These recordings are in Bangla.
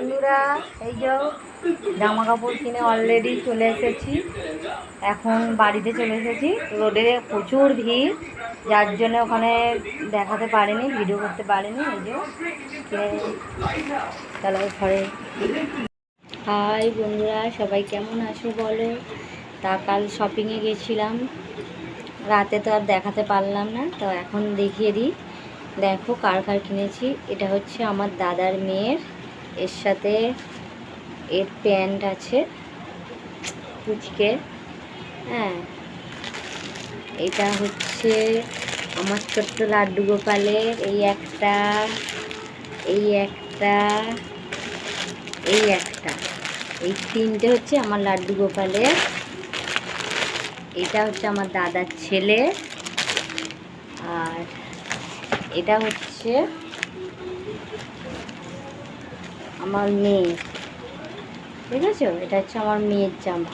বন্ধুরা, এই যে জামা কাপড় কিনে অলরেডি চলে এসেছি। এখন বাড়িতে চলে এসেছি। রোডে প্রচুর ভিড়, যার জন্য ওখানে দেখাতে পারিনি ভিডিও করতে পারিনি, এই যে তাহলে ঘরে। হাই বন্ধুরা, সবাই কেমন আছো বলো? তা কাল শপিংয়ে গেছিলাম। রাতে তো আর দেখাতে পারলাম না, তো এখন দেখিয়ে দিই। দেখো কার কার কিনেছি। এটা হচ্ছে আমার দাদার মেয়ের। এর সাথে এর প্যান্ট আছে, কুচকে। হ্যাঁ এটা হচ্ছে আমার ছোট্ট লাড্ডু গোপালের, এই একটা এই একটা এই একটা। এই তিনটে হচ্ছে আমার লাড্ডু গোপালের। এটা হচ্ছে আমার দাদার ছেলে। আর এটা হচ্ছে আমার মেয়ে। আছে এটা হচ্ছে আমার মেয়ের জামা।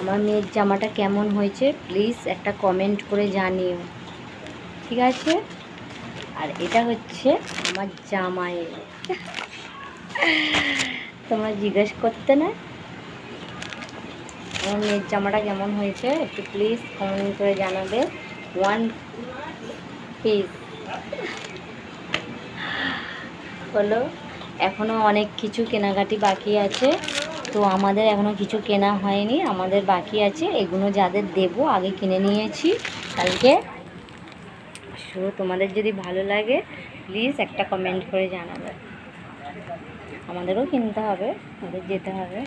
আমার মেয়ের জামাটা কেমন হয়েছে? প্লিজ একটা কমেন্ট করে জানিও। ঠিক আছে? আর এটা হচ্ছে আমার জামাইয়ের তোমরা জিজ্ঞেস করতে না। আমার মেয়ের জামাটা কেমন হয়েছে? একটু প্লিজ কমেন্ট করে জানাবে। ওয়ান পিস হলো এখনও অনেক কিছু কেনাকাটি বাকি আছে। তো আমাদের এখনও কিছু কেনা হয়নি, আমাদের বাকি আছে। এগুলো যাদের দেব, আগে কিনে নিয়েছি। কালকে। সো, তোমাদের যদি ভালো লাগে প্লিজ একটা কমেন্ট করে জানাবে। আমাদেরও কিনতে হবে, আমাদের যেতে হবে।